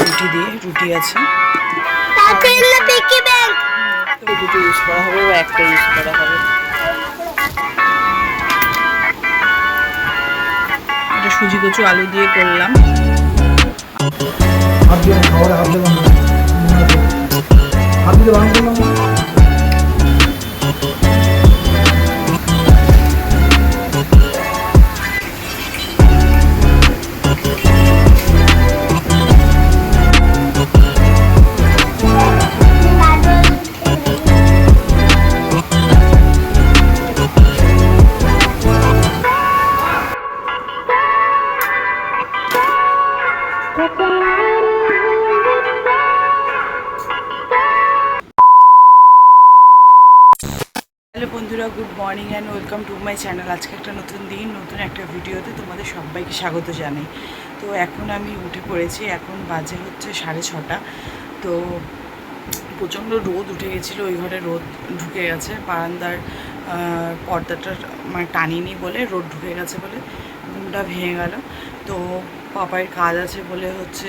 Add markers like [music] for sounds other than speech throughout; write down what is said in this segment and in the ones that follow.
রুটি দিয়ে রুটি আছে। দুটো ইউজ করা হবে বা একটা ইউজ করা হবে। এটা সুজি কচু আলু দিয়ে করলাম। হাত দিয়ে খাবারে হাত দিয়ে। হাত দিতে বন্ধুরা, good morning and welcome to my channel আজকে একটা নতুন দিন, নতুন একটা ভিডিওতে তোমাদের সবাইকে স্বাগত জানাই। তো এখন আমি উঠে পড়েছি, এখন বাজে হচ্ছে সাড়ে ছটা। তো প্রচণ্ড রোদ উঠে গেছিল, ওই ঘরে রোদ ঢুকে গেছে। বারান্দার পর্দাটা মানে টানিনি বলে রোদ ঢুকে গেছে বলে, ঘুমটা ভেঙে গেল। তো পাপায়ের কাজ আছে বলে হচ্ছে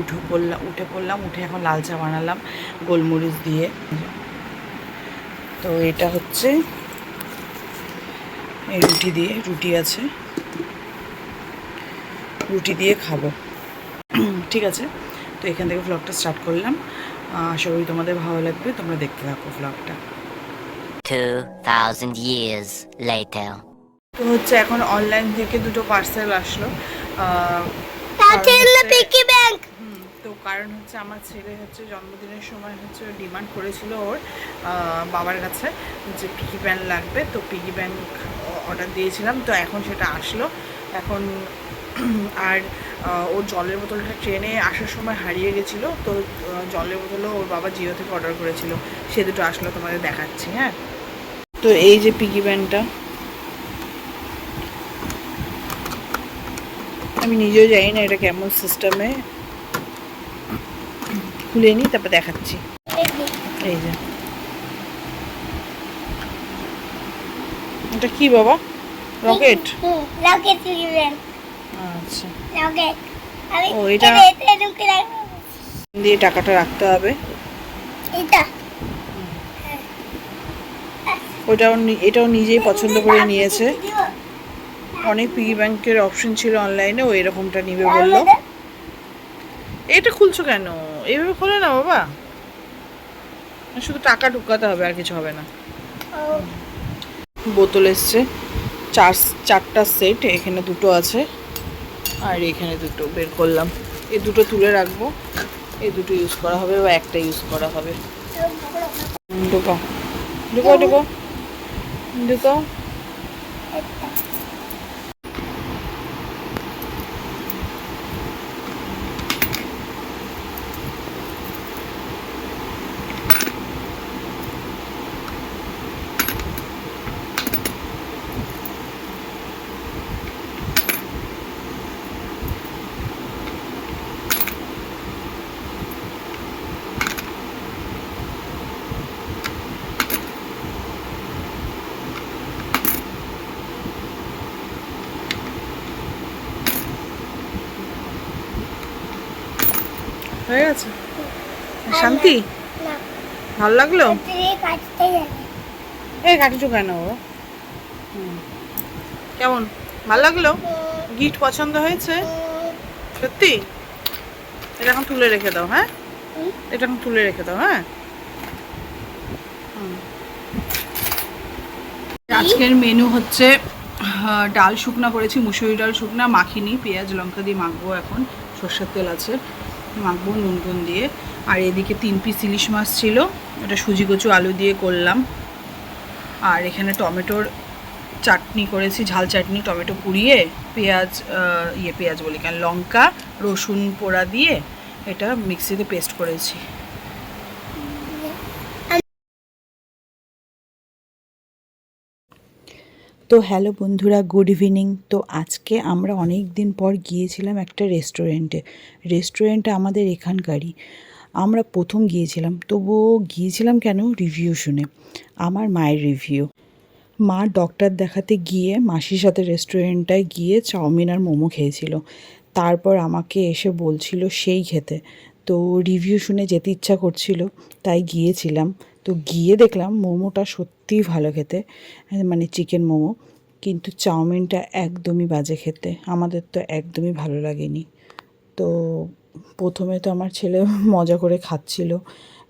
উঠে পড়লাম উঠে পড়লাম উঠে এখন লাল চা বানালাম গোলমরিচ দিয়ে। তো এটা হচ্ছে এই রুটি দিয়ে রুটি আছে। রুটি দিয়ে খাব। ঠিক আছে? তো এখান থেকে ভ্লগটা স্টার্ট করলাম। আশা করি তোমাদের ভালো লাগবে তোমরা দেখতে থাকো ভ্লগটা 2,000 years later. তো হচ্ছে এখন অনলাইন থেকে দুটো পার্সেল আসলো। পিকি ব্যাংক তো কারণ হচ্ছে আমার ছেলে হচ্ছে জন্মদিনের সময় হচ্ছে ডিমান্ড করেছিল ওর বাবার কাছে যে পিকি ব্যাংক লাগবে তো পিকি ব্যাংক অর্ডার দিয়েছিলাম তো এখন সেটা আসলো। এখন [clears throat] আর ওর জলের বোতলটা ট্রেনে আসার সময় হারিয়ে গেছিল তো জলের বোতলও ওর বাবা জিও থেকে অর্ডার করেছিল। সে দুটো আসলো তোমাদের দেখাচ্ছি হ্যাঁ? তো এই যে পিগি ব্যাংকটা আমি নিজেও জানি না এটা কেমন সিস্টেমে খুলে নিই তারপর দেখাচ্ছি। এই যে। এটা কি বাবা? রকেট? রকেট আচ্ছা। রকেট। ও, এটা- দিয়ে টাকাটা রাখতে হবে। এটা। ওটাও এটাও নিজেই পছন্দ করে নিয়েছে। অনেক পিগি ব্যাংকের অপশন ছিল অনলাইনে ও এরকমটা নিবে বলল। এটা খুলছো কেন? এইভাবে খোলে না বাবা। শুধু টাকা ঢুকাতে হবে, আর কিছু হবে না। বোতল এসছে। চার, চারটা সেট এখানে দুটো আছে। আর এখানে দুটো বের করলাম। এই দুটো তুলে রাখব। এই দুটো ইউজ করা হবে, বা একটা ইউজ করা হবে। ঢুকাও। ঢুকাও ঢুকাও। ঢুকাও। হয়ে গেছে? শান্তি? ভালো লাগল? এই কাটিছো কেন ও। কেমন? ভালো লাগল? গিফট পছন্দ হয়েছে? সত্যি? এটা এখন তুলে রেখে দাও হ্যাঁ? এটা এখন তুলে রেখে দাও হ্যাঁ। আজকের মেনু হচ্ছে ডাল শুকনা করেছি মুসুরি ডাল শুকনা মাখিনি পেঁয়াজ লঙ্কা দিয়ে মাখবো এখন সর্ষের তেল আছে। মাখবো, নুন টুন দিয়ে। আর এদিকে তিন পিস ইলিশ মাছ ছিল, ওটা সুজি কচু, আলু দিয়ে করলাম। আর এখানে টমেটোর চাটনি করেছি, ঝাল চাটনি, টমেটো পুড়িয়ে, পেঁয়াজ ইয়ে পেঁয়াজ বলি, কেন লঙ্কা, রসুন পোড়া দিয়ে এটা মিক্সিতে পেস্ট করেছি। তো হ্যালো বন্ধুরা, গুড ইভিনিং। তো আজকে আমরা অনেক দিন পর গিয়েছিলাম একটা রেস্টুরেন্টে। রেস্টুরেন্টটা আমাদের এখানকারই। আমরা প্রথম গিয়েছিলাম, তবুও গিয়েছিলাম কেন? রিভিউ শুনে। আমার মায়ের রিভিউ। মা ডক্টর দেখাতে গিয়ে মাসির সাথে রেস্টুরেন্টটায় গিয়ে চাউমিন আর মোমো খেয়েছিল। তারপর আমাকে এসে বলছিল সেই খেতে। তো রিভিউ শুনে যেতে ইচ্ছা করছিল, তাই গিয়েছিলাম। তো গিয়ে দেখলাম মোমোটা সত্যিই ভালো খেতে মানে চিকেন মোমো, কিন্তু চাউমিনটা একদমই বাজে খেতে, আমাদের তো একদমই ভালো লাগেনি। তো প্রথমে তো আমার ছেলে [laughs] মজা করে খাচ্ছিল,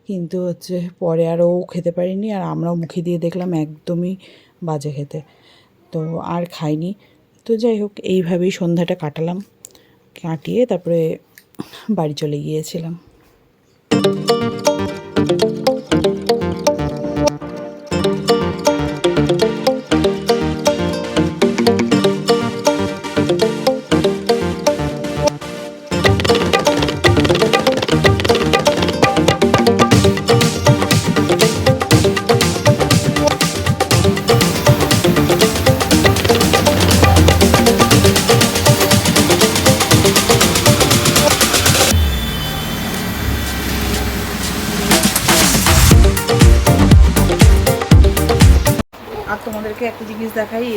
কিন্তু হচ্ছে পরে আর ও খেতে পারিনি আর আমরাও মুখে দিয়ে দেখলাম একদমই বাজে খেতে, তো আর খাইনি। তো যাই হোক, এইভাবেই সন্ধ্যাটা কাটালাম, কাটিয়ে তারপরে বাড়ি চলে গিয়েছিলাম।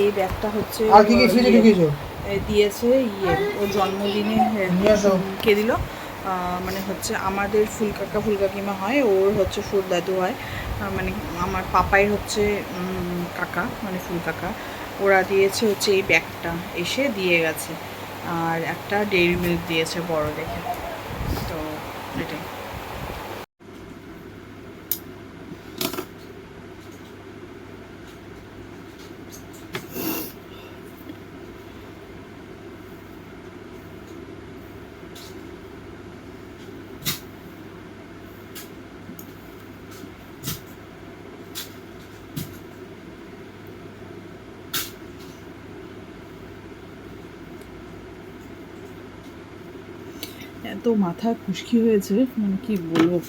এই ব্যাগটা হচ্ছে আর কি কি ফ্রিজে ইয়ে, ঢুকিয়েছো? দিয়েছে ইয়ে ওর জন্মদিনে এ, কে দিল? মানে হচ্ছে আমাদের ফুলকাকা ফুলকাকিমা হয় ওর হচ্ছে ফুল দাদু হয়। মানে আমার পাপাই হচ্ছে কাকা মানে ফুল কাকা ওরা দিয়েছে হচ্ছে এই ব্যাগটা এসে দিয়ে গেছে। আর একটা ডেইরি মিল্ক দিয়েছে বড় দেখে তো এটাই এত মাথা খুশকি হয়েছে মানে কি বলব?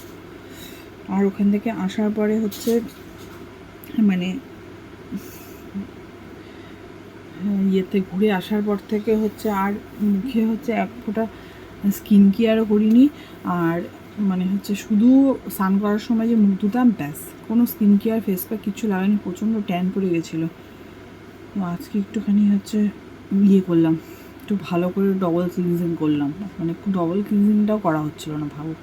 আর ওখান থেকে আসার পরে হচ্ছে মানে ইয়েতে ঘুরে আসার পর থেকে হচ্ছে আর মুখে হচ্ছে এক ফোঁটা স্কিন কেয়ারও করিনি। আর মানে হচ্ছে শুধু স্নান করার সময় যে মুখ ধুতাম, ব্যাস। কোনো স্কিন কেয়ার ফেস প্যাক কিছু লাগাইনি, প্রচণ্ড ট্যান পড়ে গেছিল। তো আজকে একটুখানি হচ্ছে ইয়ে করলাম। একটু ভালো করে ডবল ক্লিনজিং করলাম। মানে একটু ডবল ক্লিনজিংটাও করা হচ্ছিল না ভাবো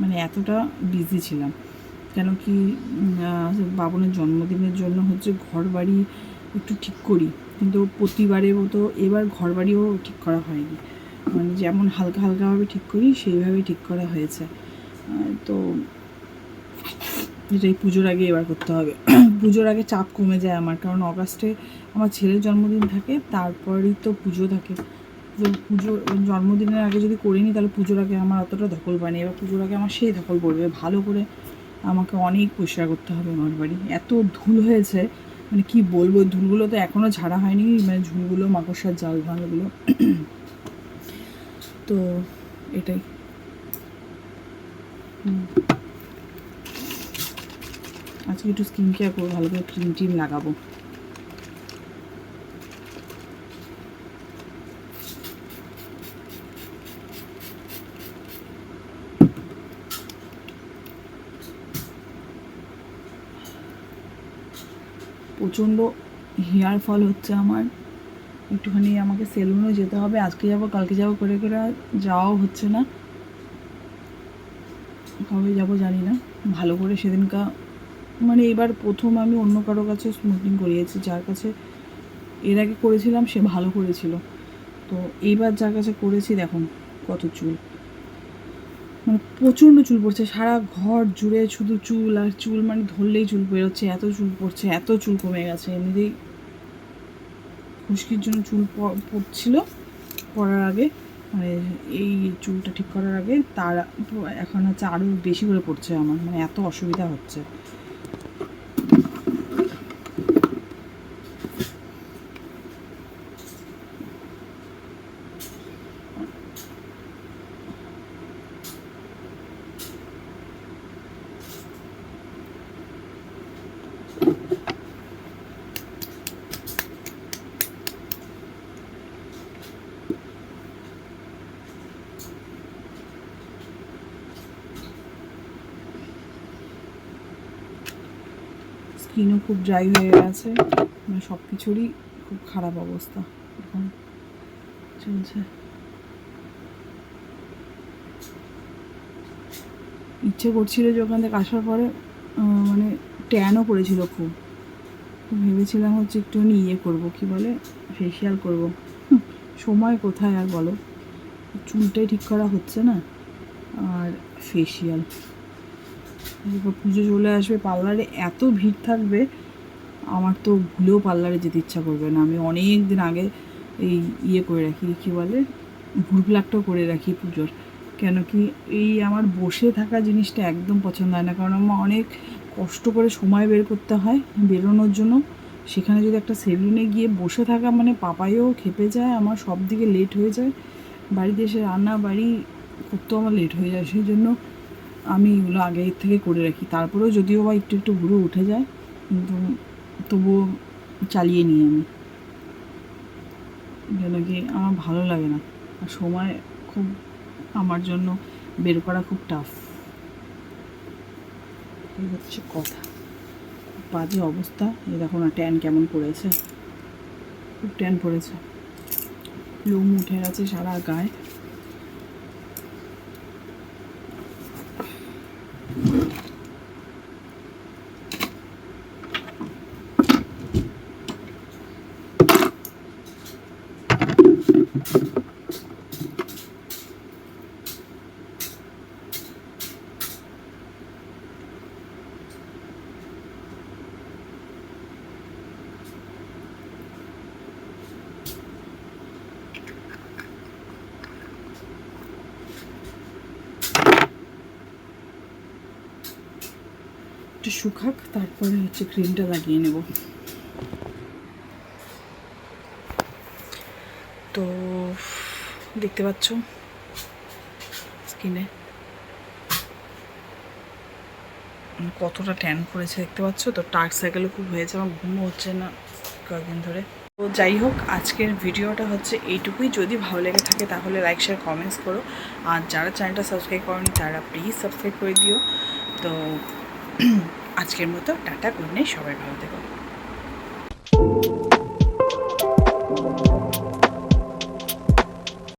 মানে এতটা বিজি ছিলাম। কেন কি বাবনের জন্মদিনের জন্য হচ্ছে ঘর বাড়ি একটু ঠিক করি। কিন্তু প্রতিবারের মতো এবার ঘর বাড়িও ঠিক করা হয়নি। মানে যেমন হালকা হালকাভাবে ঠিক করি সেইভাবেই ঠিক করা হয়েছে। তো, এটাই পুজোর আগে এবার করতে হবে। পুজোর আগে চাপ কমে যায় আমার, কারণ অগাস্টে আমার ছেলের জন্মদিন থাকে, তারপরেই তো পুজো থাকে। পুজো পুজো, জন্মদিনের আগে যদি করিনি তাহলে পুজোর আগে আমার অতটা ধকল পায়নি এবার পুজোর আগে আমার সেই ধকল পড়বে। ভালো করে আমাকে অনেক পরিষ্কার করতে হবে আমার বাড়ি। এত ধুল হয়েছে মানে কি বলব, ধুলগুলো তো এখনও ঝাড়া হয়নি মানে ঝুলগুলো, মাকড়সার জাল ভালোগুলো তো এটাই। হুম। আজকে একটু স্কিন কেয়ার করব, ভালো করে ক্রিম টিম লাগাবো। প্রচণ্ড হেয়ার ফল হচ্ছে আমার। একটুখানি আমাকে সেলুনও যেতে হবে, আজকে যাব, কালকে যাব, করে করে যাওয়াও হচ্ছে না। কবে যাব জানি না, ভালো করে সেদিনকা মানে এবার প্রথম আমি অন্য কারও কাছে স্মুথিং করিয়েছি, যার কাছে এর আগে করেছিলাম, সে ভালো করেছিল। তো এইবার যার কাছে করেছি, দেখুন কত চুল। মানে প্রচণ্ড চুল পড়ছে, সারা ঘর জুড়ে শুধু চুল আর চুল মানে ধরলেই চুল বেরোচ্ছে, এত চুল পড়ছে, এত চুল কমে গেছে। এমনিতেই খুশকির জন্য চুল পড়ছিল পড়ার আগে মানে এই চুলটা ঠিক করার আগে, তার এখন হচ্ছে আরও বেশি করে পড়ছে আমার মানে এত অসুবিধা হচ্ছে। স্কিনও খুব ড্রাই হয়ে গেছে। মানে সব কিছুরই খুব খারাপ অবস্থা এখন চলছে। ইচ্ছে করছিল যে ওখান থেকে আসার পরে মানে ট্যানও করেছিল খুব। ভেবেছিলাম হচ্ছে একটু ইয়ে করব, কি বলে ফেসিয়াল করব। সময় কোথায় আর বলো? চুলটাই ঠিক করা হচ্ছে না। আর ফেসিয়াল পুজো চলে আসবে, পার্লারে এত ভিড় থাকবে, আমার তো ভুলেও পার্লারে যেতে ইচ্ছা করবে না। আমি অনেক দিন আগে এই ইয়ে করে রাখি, কী বলে? ভুল প্লাগটাও করে রাখি পুজোর। কেন কি এই আমার বসে থাকা জিনিসটা একদম পছন্দ হয় না, কারণ আমার অনেক কষ্ট করে সময় বের করতে হয় বেরোনোর জন্য। সেখানে যদি একটা সেলুনে গিয়ে বসে থাকা মানে পাপাইও খেপে যায়, আমার সব দিকে লেট হয়ে যায়। বাড়িতে এসে রান্না বাড়ি করতেও আমার লেট হয়ে যায়, সেই জন্য আমি এগুলো আগে থেকে করে রাখি। তারপরেও যদিও বা একটু একটু ঘুরে উঠে যায়, কিন্তু তবুও চালিয়ে নিই আমি। যেন কি আমার ভালো লাগে না। আর সময় খুব, আমার জন্য বের করা খুব টাফ এই হচ্ছে কথা। বাজে অবস্থা। এই দেখো না ট্যান কেমন পড়েছে? খুব ট্যান পড়েছে। লোম উঠে গেছে সারা গায়ে। একটু শুকাক তারপরে হচ্ছে ক্রিমটা লাগিয়ে নেব। তো দেখতে পাচ্ছ স্কিনে কতটা ট্যান করেছে দেখতে পাচ্ছ? তো টার্ক সাইকেলও খুব হয়েছে, আমার ঘুমও হচ্ছে না কয়েকদিন ধরে। তো যাই হোক, আজকের ভিডিওটা হচ্ছে এইটুকুই। যদি ভালো লেগে থাকে তাহলে লাইক শেয়ার কমেন্টস করো। আর যারা চ্যানেলটা সাবস্ক্রাইব করনি, তারা প্লিজ সাবস্ক্রাইব করে দিও। তো [clears throat] আজকের মতো টাটা গুড নাইট সবাই ভালো থেকো।